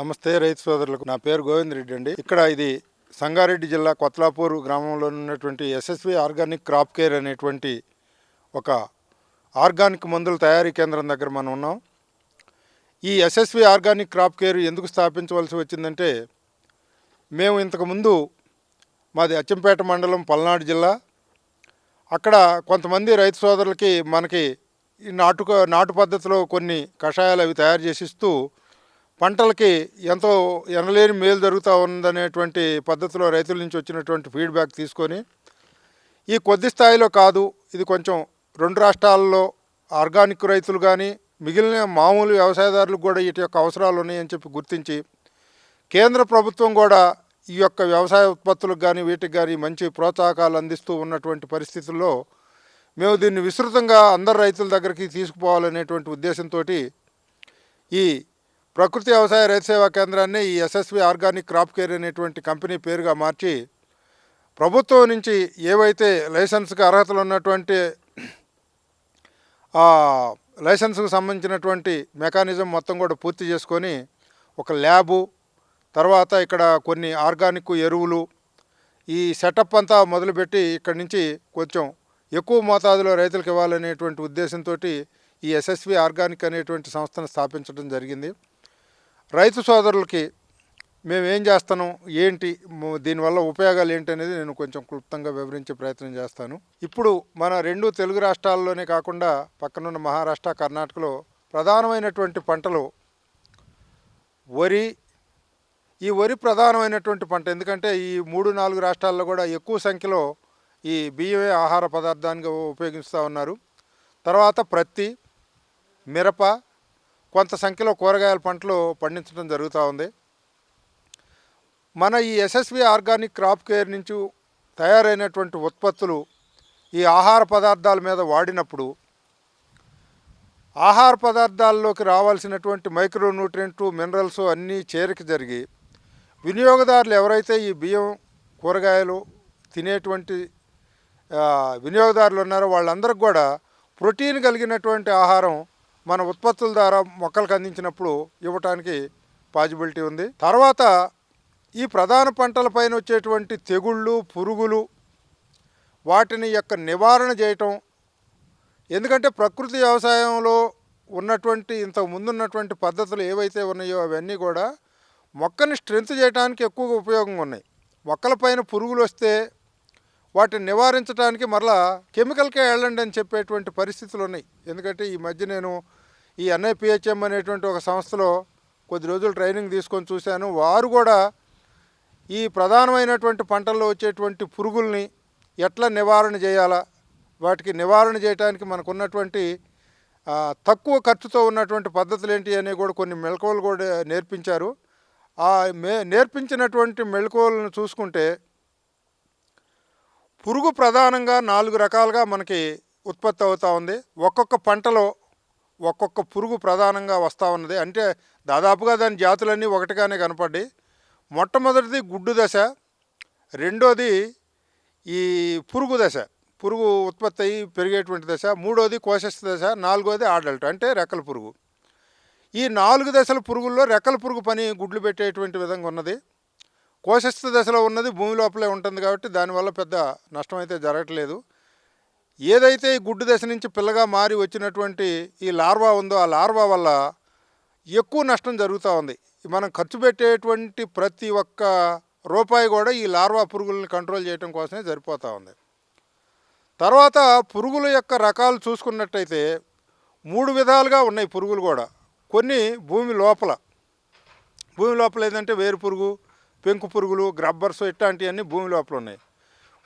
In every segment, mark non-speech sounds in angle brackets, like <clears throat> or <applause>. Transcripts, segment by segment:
నమస్తే రైతు సోదరులకు. నా పేరు గోవింద్ రెడ్డి అండి. ఇక్కడ ఇది సంగారెడ్డి జిల్లా కొత్లాపూర్ గ్రామంలో ఉన్నటువంటి ఎస్ఎస్వి ఆర్గానిక్ క్రాప్ కేర్ అనేటువంటి ఒక ఆర్గానిక్ మందుల తయారీ కేంద్రం దగ్గర మనం ఉన్నాం. ఈ ఎస్ఎస్వి ఆర్గానిక్ క్రాప్ కేర్ ఎందుకు స్థాపించవలసి వచ్చిందంటే మేము ఇంతకుముందు మాది అచ్చంపేట మండలం పల్నాడు జిల్లా. అక్కడ కొంతమంది రైతు సోదరులకి మనకి ఈ నాటు నాటు పద్ధతిలో కొన్ని కషాయాలు అవి తయారు చేసి ఇస్తూ పంటలకి ఎంతో ఎనలేని మేలు జరుగుతూ ఉందనేటువంటి పద్ధతిలో రైతుల నుంచి వచ్చినటువంటి ఫీడ్బ్యాక్ తీసుకొని ఈ కొద్ది స్థాయిలో కాదు ఇది కొంచెం రెండు రాష్ట్రాల్లో ఆర్గానిక్ రైతులు కానీ మిగిలిన మామూలు వ్యవసాయదారులకు కూడా వీటి యొక్క అవసరాలు ఉన్నాయని చెప్పి గుర్తించి కేంద్ర ప్రభుత్వం కూడా ఈ యొక్క వ్యవసాయ ఉత్పత్తులకు కానీ వీటికి కానీ మంచి ప్రోత్సాహకాలు అందిస్తూ ఉన్నటువంటి పరిస్థితుల్లో మేము దీన్ని విస్తృతంగా అందరు రైతుల దగ్గరికి తీసుకుపోవాలనేటువంటి ఉద్దేశంతో ఈ ప్రకృతి వ్యవసాయ రైతు సేవా కేంద్రాన్ని ఈ ఎస్ఎస్వి ఆర్గానిక్ క్రాప్ కేర్ అనేటువంటి కంపెనీ పేరుగా మార్చి ప్రభుత్వం నుంచి ఏవైతే లైసెన్స్కి అర్హతలు ఉన్నటువంటి లైసెన్స్కు సంబంధించినటువంటి మెకానిజం మొత్తం కూడా పూర్తి చేసుకొని ఒక ల్యాబు తర్వాత ఇక్కడ కొన్ని ఆర్గానిక్ ఎరువులు ఈ సెటప్ అంతా మొదలుపెట్టి ఇక్కడి నుంచి కొంచెం ఎక్కువ మోతాదులో రైతులకు ఇవ్వాలనేటువంటి ఉద్దేశంతో ఈ ఎస్ఎస్వి ఆర్గానిక్ అనేటువంటి సంస్థను స్థాపించడం జరిగింది. రైతు సోదరులకి మేము ఏం చేస్తాను ఏంటి దీనివల్ల ఉపయోగాలు ఏంటి అనేది నేను కొంచెం క్లుప్తంగా వివరించే ప్రయత్నం చేస్తాను. ఇప్పుడు మన రెండు తెలుగు రాష్ట్రాల్లోనే కాకుండా పక్కనున్న మహారాష్ట్ర కర్ణాటకలో ప్రధానమైనటువంటి పంటలు వరి. ఈ వరి ప్రధానమైనటువంటి పంట ఎందుకంటే ఈ మూడు నాలుగు రాష్ట్రాల్లో కూడా ఎక్కువ సంఖ్యలో ఈ బియ్యమే ఆహార పదార్థానికి ఉపయోగిస్తూ ఉన్నారు. తర్వాత ప్రత్తి మిరప కొంత సంఖ్యలో కూరగాయల పంటలు పండించడం జరుగుతూ ఉంది. మన ఈ ఎస్ఎస్వి ఆర్గానిక్ క్రాప్ కేర్ నుంచి తయారైనటువంటి ఉత్పత్తులు ఈ ఆహార పదార్థాల మీద వాడినప్పుడు ఆహార పదార్థాల్లోకి రావాల్సినటువంటి మైక్రోన్యూట్రియంట్ మినరల్స్ అన్నీ చేరిక జరిగి వినియోగదారులు ఎవరైతే ఈ బియ్యం కూరగాయలు తినేటువంటి వినియోగదారులు ఉన్నారో వాళ్ళందరికీ కూడా ప్రోటీన్ కలిగినటువంటి ఆహారం మన ఉత్పత్తుల ద్వారా మొక్కలకు అందించినప్పుడు ఇవ్వటానికి పాజిబిలిటీ ఉంది. తర్వాత ఈ ప్రధాన పంటలపైన వచ్చేటువంటి తెగుళ్ళు పురుగులు వాటిని యొక్క నివారణ చేయటం. ఎందుకంటే ప్రకృతి వ్యవసాయంలో ఉన్నటువంటి ఇంతకు ముందున్నటువంటి పద్ధతులు ఏవైతే ఉన్నాయో అవన్నీ కూడా మొక్కని స్ట్రెంత్ చేయడానికి ఎక్కువగా ఉపయోగంగా ఉన్నాయి. మొక్కలపైన పురుగులు వస్తే వాటిని నివారించడానికి మరలా కెమికల్కే వెళ్ళండి అని చెప్పేటువంటి పరిస్థితులు ఉన్నాయి. ఎందుకంటే ఈ మధ్య నేను ఈ ఎన్ఐపిహెచ్ఎం అనేటువంటి ఒక సంస్థలో కొద్ది రోజులు ట్రైనింగ్ తీసుకొని చూశాను. వారు కూడా ఈ ప్రధానమైనటువంటి పంటల్లో వచ్చేటువంటి పురుగుల్ని ఎట్లా నివారణ చేయాలా వాటికి నివారణ చేయడానికి మనకున్నటువంటి తక్కువ ఖర్చుతో ఉన్నటువంటి పద్ధతులు ఏంటి అని కూడా కొన్ని మెలకువలు కూడా నేర్పించారు. ఆ మే నేర్పించినటువంటి మెలకువలను చూసుకుంటే పురుగు ప్రధానంగా నాలుగు రకాలుగా మనకి ఉత్పత్తి అవుతూ ఉంది. ఒక్కొక్క పంటలో ఒక్కొక్క పురుగు ప్రధానంగా వస్తూ ఉన్నది. అంటే దాదాపుగా దాని జాతులన్నీ ఒకటిగానే కనపడ్డాయి. మొట్టమొదటిది గుడ్డు దశ రెండోది ఈ పురుగు దశ. పురుగు ఉత్పత్తి అయ్యి పెరిగేటువంటి దశ మూడోది కోశస్థ దశ నాలుగోది ఆడల్ట్ అంటే రెక్కల పురుగు. ఈ నాలుగు దశల పురుగుల్లో రెక్కల పురుగు పని గుడ్లు పెట్టేటువంటి విధంగా ఉన్నది. కోశస్థ దశలో ఉన్నది భూమి లోపలే ఉంటుంది కాబట్టి దానివల్ల పెద్ద నష్టం అయితే జరగట్లేదు. ఏదైతే ఈ గుడ్డు దశ నుంచి పిల్లగా మారి వచ్చినటువంటి ఈ లార్వా ఉందో ఆ లార్వా వల్ల ఎక్కువ నష్టం జరుగుతూ ఉంది. మనం ఖర్చు పెట్టేటువంటి ప్రతి ఒక్క రూపాయి కూడా ఈ లార్వా పురుగుల్ని కంట్రోల్ చేయడం కోసమే సరిపోతూ ఉంది. తర్వాత పురుగుల యొక్క రకాలు చూసుకున్నట్టయితే మూడు విధాలుగా ఉన్నాయి పురుగులు కూడా. కొన్ని భూమి లోపల. భూమి లోపల ఏంటంటే వేరు పురుగు పెంకు పురుగులు గ్రబ్బర్స్ ఇట్లాంటివన్నీ భూమి లోపల ఉన్నాయి.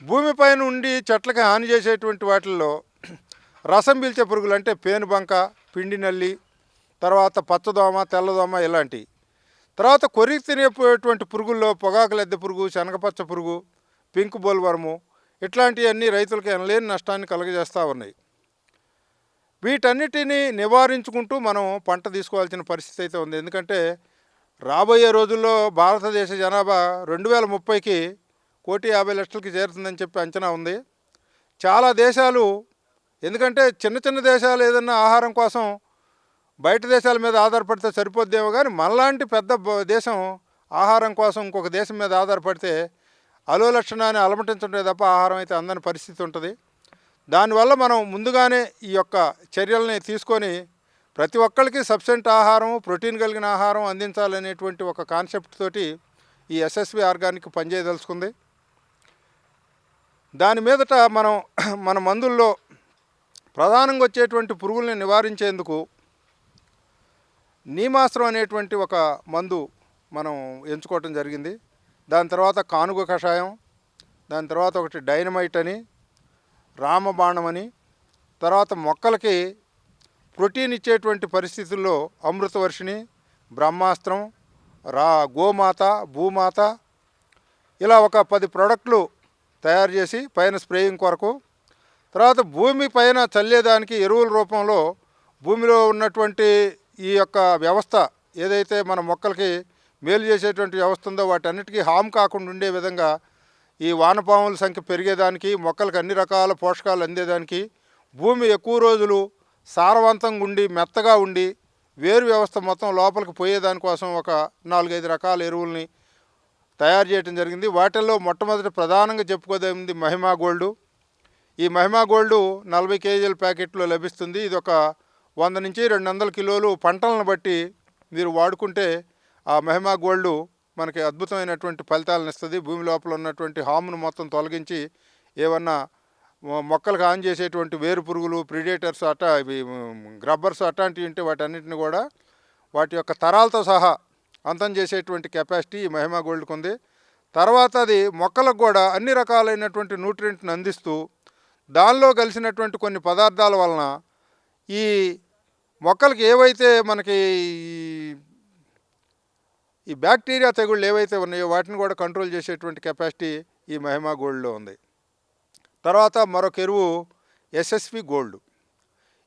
భూమిపైన ఉండి చెట్లకి హాని చేసేటువంటి వాటిల్లో రసం పీల్చే పురుగులు అంటే పేనుబంక పిండి నల్లి తర్వాత పచ్చదోమ తెల్లదోమ ఇలాంటివి తర్వాత కొరికి తినేటువంటి పురుగుల్లో పొగాకు లద్దె పురుగు శనగపచ్చ పురుగు పింక్ బోల్వర్ము ఇట్లాంటివన్నీ రైతులకు ఎనలేని నష్టాన్ని కలుగజేస్తూ ఉన్నాయి. వీటన్నిటినీ నివారించుకుంటూ మనం పంట తీసుకోవాల్సిన పరిస్థితి అయితే ఉంది. ఎందుకంటే రాబోయే రోజుల్లో భారతదేశ జనాభా రెండు వేల ముప్పైకి కోటి యాభై లక్షలకి చేరుతుందని చెప్పి అంచనా ఉంది. చాలా దేశాలు ఎందుకంటే చిన్న చిన్న దేశాలు ఏదన్నా ఆహారం కోసం బయట దేశాల మీద ఆధారపడితే సరిపోద్దేమో కానీ మనలాంటి పెద్ద దేశం ఆహారం కోసం ఇంకొక దేశం మీద ఆధారపడితే అలో లక్షణాన్ని అలమటించుంటే తప్ప ఆహారం అయితే అందని పరిస్థితి ఉంటుంది. దానివల్ల మనం ముందుగానే ఈ యొక్క చర్యల్ని తీసుకొని ప్రతి ఒక్కరికి సబ్సెంట్ ఆహారం ప్రోటీన్ కలిగిన ఆహారం అందించాలనేటువంటి ఒక కాన్సెప్ట్ తోటి ఈ ఎస్ఎస్వి ఆర్గానిక్ పనిచేయదలుచుకుంది. దాని మీదట మనం <clears throat> మన మందుల్లో ప్రధానంగా వచ్చేటువంటి పురుగుల్ని నివారించేందుకు నీమాస్త్రం అనేటువంటి ఒక మందు మనం ఎంచుకోవటం జరిగింది. దాని తర్వాత కానుగ కషాయం దాని తర్వాత ఒకటి డైనమైట్ అని రామబాణం అని తర్వాత మొక్కలకి ప్రోటీన్ ఇచ్చేటువంటి పరిస్థితుల్లో అమృతవర్షిణి బ్రహ్మాస్త్రం రా గోమాత భూమాత ఇలా ఒక పది ప్రోడక్ట్లు తయారు చేసి పైన స్ప్రేయింగ్ కొరకు. తర్వాత భూమి పైన చల్లేదానికి ఎరువుల రూపంలో భూమిలో ఉన్నటువంటి ఈ యొక్క వ్యవస్థ ఏదైతే మన మొక్కలకి మేలు చేసేటువంటి వ్యవస్థ ఉందో వాటన్నిటికీ హామ్ కాకుండా ఉండే విధంగా ఈ వానపాముల సంఖ్య పెరిగేదానికి మొక్కలకు అన్ని రకాల పోషకాలు అందేదానికి భూమి ఎక్కువ రోజులు సారవంతంగా ఉండి మెత్తగా ఉండి వేరు వ్యవస్థ మొత్తం లోపలికి పోయేదానికోసం ఒక నాలుగైదు రకాల ఎరువుల్ని తయారు చేయడం జరిగింది. వాటిల్లో మొట్టమొదటి ప్రధానంగా చెప్పుకోదగింది మహిమా గోల్డ్. ఈ మహిమా గోల్డు నలభై కేజీల ప్యాకెట్లో లభిస్తుంది. ఇది ఒక వంద నుంచి రెండు వందల కిలోలు పంటలను బట్టి మీరు వాడుకుంటే ఆ మహిమా గోల్డ్ మనకి అద్భుతమైనటువంటి ఫలితాలను ఇస్తుంది. భూమి లోపల ఉన్నటువంటి హామును మొత్తం తొలగించి ఏమన్నా మొక్కలకు ఆన్ చేసేటువంటి వేరు పురుగులు ప్రిడేటర్స్ అట్ట ఇవి గ్రబ్బర్స్ అట్లాంటివి ఉంటే వాటన్నిటిని కూడా వాటి యొక్క తరాలతో సహా అంతం చేసేటువంటి కెపాసిటీ ఈ మహిమా గోల్డ్కి ఉంది. తర్వాత అది మొక్కలకు కూడా అన్ని రకాలైనటువంటి న్యూట్రియంట్ని అందిస్తూ దానిలో కలిసినటువంటి కొన్ని పదార్థాల వలన ఈ మొక్కలకి ఏవైతే మనకి ఈ- ఈ బ్యాక్టీరియా తెగుళ్ళు ఏవైతే ఉన్నాయో వాటిని కూడా కంట్రోల్ చేసేటువంటి కెపాసిటీ ఈ మహిమా గోల్డ్లో ఉంది. తర్వాత మరొక ఎరువు ఎస్ఎస్వి గోల్డ్.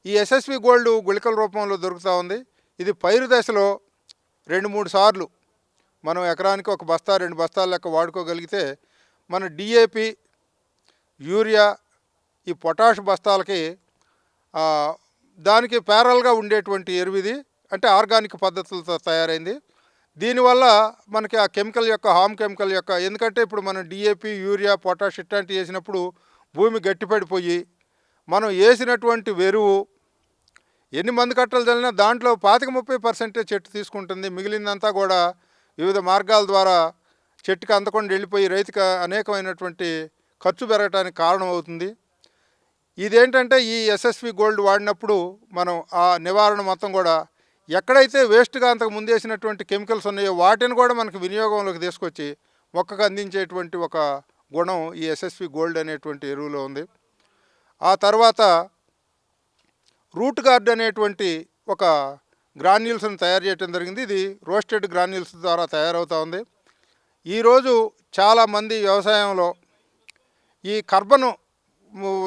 ఈ ఎస్ఎస్వి గోల్డ్ గుళికల రూపంలో దొరుకుతూ ఉంది. ఇది పైరు దశలో రెండు మూడు సార్లు మనం ఎకరానికి ఒక బస్తా రెండు బస్తాల లెక్క వాడుకోగలిగితే మన డిఏపి యూరియా ఈ పొటాష్ బస్తాలకి దానికి ప్యారల్గా ఉండేటువంటి ఎరువు ఇది. అంటే ఆర్గానిక్ పద్ధతులతో తయారైంది. దీనివల్ల మనకి ఆ కెమికల్ యొక్క హామ్ కెమికల్ యొక్క ఎందుకంటే ఇప్పుడు మనం డిఏపి యూరియా పొటాష్ ఇట్లాంటివి వేసినప్పుడు భూమి గట్టిపడిపోయి మనం వేసినటువంటి వెరువు ఎన్ని మందు కట్టలు చల్లినా దాంట్లో పాతిక ముప్పై పర్సెంటే చెట్టు తీసుకుంటుంది. మిగిలిందంతా కూడా వివిధ మార్గాల ద్వారా చెట్టుకి అందకుండా వెళ్ళిపోయి రైతుకు అనేకమైనటువంటి ఖర్చు పెరగడానికి కారణం అవుతుంది ఇదేంటంటే ఈ ఎస్ఎస్వి గోల్డ్ వాడినప్పుడు మనం ఆ నివారణ మొత్తం కూడా ఎక్కడైతే వేస్ట్గా అంతకు ముందు వేసినటువంటి కెమికల్స్ ఉన్నాయో వాటిని కూడా మనకు వినియోగంలోకి తీసుకొచ్చి మొక్కకు అందించేటువంటి ఒక గుణం ఈ ఎస్ఎస్వి గోల్డ్ అనేటువంటి ఎరువులో ఉంది. ఆ తర్వాత రూట్ గార్డ్ అనేటువంటి ఒక గ్రాన్యూల్స్ని తయారు చేయడం జరిగింది. ఇది రోస్టెడ్ గ్రాన్యూల్స్ ద్వారా తయారవుతూ ఉంది. ఈరోజు చాలామంది వ్యవసాయంలో ఈ కర్బను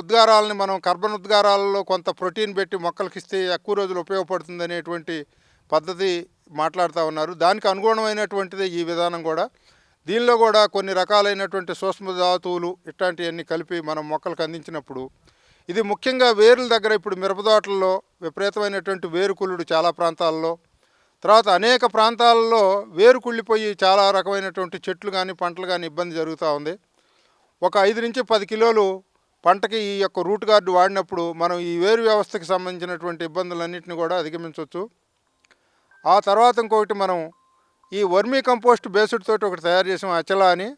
ఉద్గారాలని మనం కర్బన్ ఉద్గారాలలో కొంత ప్రోటీన్ పెట్టి మొక్కలకి ఇస్తే ఎక్కువ రోజులు ఉపయోగపడుతుంది అనేటువంటి పద్ధతి మాట్లాడుతూ ఉన్నారు. దానికి అనుగుణమైనటువంటిది ఈ విధానం కూడా. దీనిలో కూడా కొన్ని రకాలైనటువంటి సూక్ష్మ ధాతువులు ఇట్లాంటివన్నీ కలిపి మనం మొక్కలకు అందించినప్పుడు ఇది ముఖ్యంగా వేరుల దగ్గర ఇప్పుడు మిరపదోటల్లో విపరీతమైనటువంటి వేరుకుళ్ళుడు చాలా ప్రాంతాల్లో తర్వాత అనేక ప్రాంతాలలో వేరు కుళ్ళిపోయి చాలా రకమైనటువంటి చెట్లు కానీ పంటలు కానీ ఇబ్బంది జరుగుతూ ఉంది. ఒక ఐదు నుంచి పది కిలోలు పంటకి ఈ యొక్క రూట్ గార్డు వాడినప్పుడు మనం ఈ వేరు వ్యవస్థకి సంబంధించినటువంటి ఇబ్బందులన్నింటినీ కూడా అధిగమించవచ్చు. ఆ తర్వాత ఇంకొకటి మనం ఈ వర్మీ కంపోస్ట్ బేస్డ్ తోటి ఒకటి తయారు చేసాం అచల అని.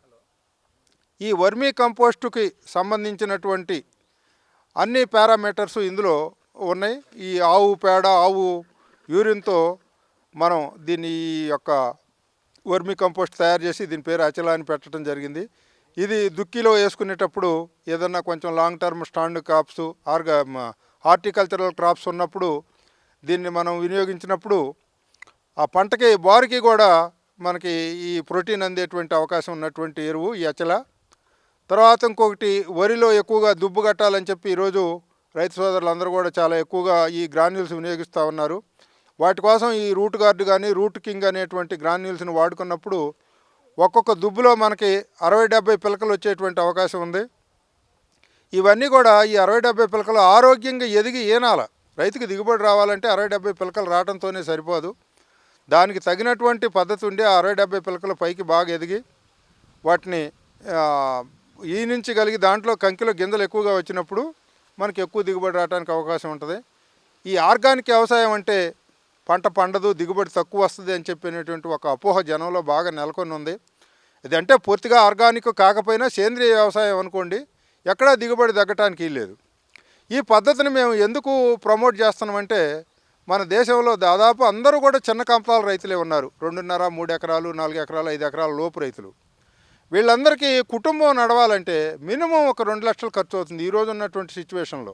ఈ వర్మీ కంపోస్టుకి సంబంధించినటువంటి అన్ని పారామీటర్స్ ఇందులో ఉన్నాయి. ఈ ఆవు పేడ ఆవు యూరిన్తో మనం దీన్ని ఈ యొక్క వర్మీ కంపోస్ట్ తయారు చేసి దీని పేరు అచల అని పెట్టడం జరిగింది. ఇది దుక్కిలో వేసుకునేటప్పుడు ఏదన్నా కొంచెం లాంగ్ టర్మ్ స్టాండ్ క్రాప్స్ ఆర్గా హార్టికల్చరల్ క్రాప్స్ ఉన్నప్పుడు దీన్ని మనం వినియోగించినప్పుడు ఆ పంటకి బారుకి కూడా మనకి ఈ ప్రోటీన్ అందేటువంటి అవకాశం ఉన్నటువంటి ఎరువు ఈ అచల. తర్వాత ఇంకొకటి వరిలో ఎక్కువగా దుబ్బు కట్టాలని చెప్పి ఈరోజు రైతు సోదరులందరూ కూడా చాలా ఎక్కువగా ఈ గ్రాన్యూల్స్ వినియోగిస్తూ ఉన్నారు. వాటి కోసం ఈ రూట్ గార్డు కానీ రూట్ కింగ్ అనేటువంటి గ్రాన్యూల్స్ని వాడుకున్నప్పుడు ఒక్కొక్క దుబ్బులో మనకి అరవై డెబ్బై పిలకలు వచ్చేటువంటి అవకాశం ఉంది. ఇవన్నీ కూడా ఈ అరవై డెబ్బై పిలకలు ఆరోగ్యంగా ఎదిగి ఏనాల రైతుకి దిగుబడి రావాలంటే అరవై డెబ్బై పిలకలు రావడంతోనే సరిపోదు. దానికి తగినటువంటి పద్ధతి ఉండి అరవై డెబ్బై పిలకలు పైకి బాగా ఎదిగి వాటిని ఈ నుంచి కలిగి దాంట్లో కంకిలో గింజలు ఎక్కువగా వచ్చినప్పుడు మనకి ఎక్కువ దిగుబడి రావడానికి అవకాశం ఉంటుంది. ఈ ఆర్గానిక్ వ్యవసాయం అంటే పంట పండదు దిగుబడి తక్కువ వస్తుంది అని చెప్పినటువంటి ఒక అపోహ జనంలో బాగా నెలకొని ఉంది ఇది అంటే పూర్తిగా ఆర్గానిక్ కాకపోయినా సేంద్రియ వ్యవసాయం అనుకోండి ఎక్కడా దిగుబడి తగ్గటానికి లేదు ఈ పద్ధతిని మేము ఎందుకు ప్రమోట్ చేస్తున్నామంటే మన దేశంలో దాదాపు అందరూ కూడా చిన్న కంపాల రైతులే ఉన్నారు. రెండున్నర మూడు ఎకరాలు నాలుగు ఎకరాలు ఐదు ఎకరాల లోపు రైతులు. వీళ్ళందరికీ కుటుంబం నడవాలంటే మినిమం ఒక రెండు లక్షలు ఖర్చు అవుతుంది ఈరోజు ఉన్నటువంటి సిచ్యువేషన్లో.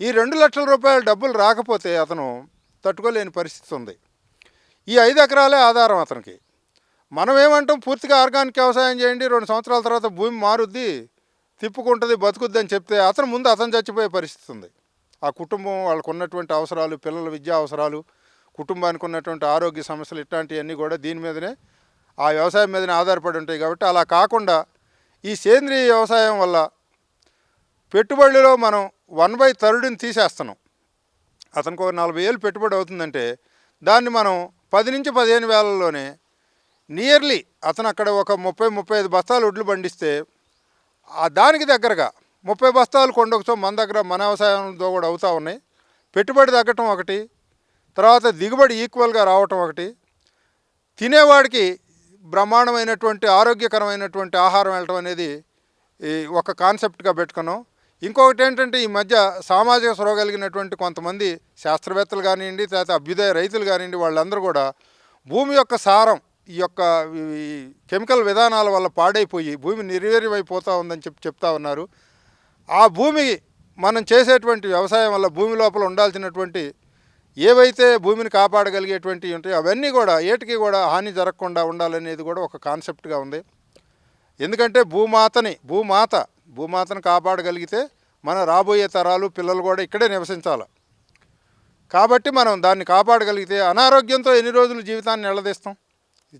ఈ రెండు లక్షల రూపాయల డబ్బులు రాకపోతే అతను తట్టుకోలేని పరిస్థితి ఉంది. ఈ ఐదు ఎకరాలే ఆధారం అతనికి. మనం ఏమంటాం పూర్తిగా ఆర్గానిక్ వ్యవసాయం చేయండి రెండు సంవత్సరాల తర్వాత భూమి మారుద్ది తిప్పుకుంటుంది బతుకుద్ది అని చెప్తే అతను ముందు అతను చచ్చిపోయే పరిస్థితి ఉంది. ఆ కుటుంబం వాళ్ళకు ఉన్నటువంటి అవసరాలు పిల్లల విద్యా అవసరాలు కుటుంబానికి ఉన్నటువంటి ఆరోగ్య సమస్యలు ఇట్లాంటివన్నీ కూడా దీని మీదనే ఆ వ్యవసాయం మీదనే ఆధారపడి ఉంటాయి కాబట్టి అలా కాకుండా ఈ సేంద్రియ వ్యవసాయం వల్ల పెట్టుబడిలో మనం వన్ బై థర్డ్ని తీసేస్తున్నాం. అతనికి ఒక నలభై ఏళ్ళు పెట్టుబడి అవుతుందంటే దాన్ని మనం పది నుంచి పదిహేను వేలలోనే నియర్లీ అతను అక్కడ ఒక ముప్పై ముప్పై ఐదు బస్తాలు ఒడ్లు పండిస్తే దానికి దగ్గరగా ముప్పై బస్తాలు కొండొకచో మన దగ్గర మన వ్యవసాయంతో కూడా అవుతూ ఉన్నాయి. పెట్టుబడి తగ్గటం ఒకటి తర్వాత దిగుబడి ఈక్వల్గా రావటం ఒకటి. తినేవాడికి బ్రహ్మాండమైనటువంటి ఆరోగ్యకరమైనటువంటి ఆహారం వెళ్ళటం అనేది ఈ ఒక కాన్సెప్ట్గా పెట్టుకున్నాం. ఇంకొకటి ఏంటంటే ఈ మధ్య సామాజిక సొరవ కలిగినటువంటి కొంతమంది శాస్త్రవేత్తలు కానివ్వండి తర్వాత అభ్యుదయ రైతులు కానివ్వండి వాళ్ళందరూ కూడా భూమి యొక్క సారం ఈ యొక్క కెమికల్ విధానాల వల్ల పాడైపోయి భూమి నిర్వీర్యమైపోతూ ఉందని చెప్పి చెప్తా ఉన్నారు. ఆ భూమి మనం చేసేటువంటి వ్యవసాయం వల్ల భూమి లోపల ఉండాల్సినటువంటి ఏవైతే భూమిని కాపాడగలిగేటువంటి ఉంటాయో అవన్నీ కూడా ఏటికి కూడా హాని జరగకుండా ఉండాలనేది కూడా ఒక కాన్సెప్ట్గా ఉంది. ఎందుకంటే భూమాతని భూమాత భూమాతను కాపాడగలిగితే మన రాబోయే తరాలు పిల్లలు కూడా ఇక్కడే నివసించాలి. కాబట్టి మనం దాన్ని కాపాడగలిగితే అనారోగ్యంతో ఎన్ని రోజులు జీవితాన్ని నిలదీస్తాం?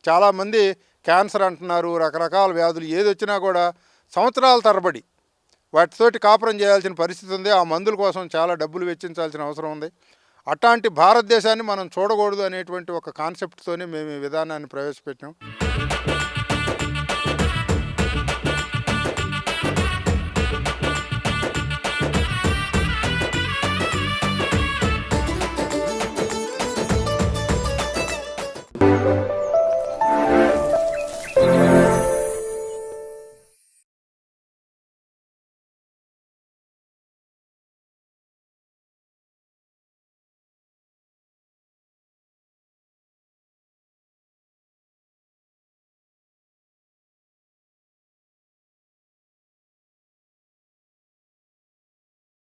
చాలామంది క్యాన్సర్ అంటున్నారు రకరకాల వ్యాధులు ఏది వచ్చినా కూడా సంవత్సరాల తరబడి వాటితోటి కాపురం చేయాల్సిన పరిస్థితి ఉంది. ఆ మందుల కోసం చాలా డబ్బులు వెచ్చించాల్సిన అవసరం ఉంది. అట్లాంటి భారతదేశాన్ని మనం చూడకూడదు అనేటువంటి ఒక కాన్సెప్ట్తోనే మేము ఈ విధానాన్ని ప్రవేశపెట్టాం.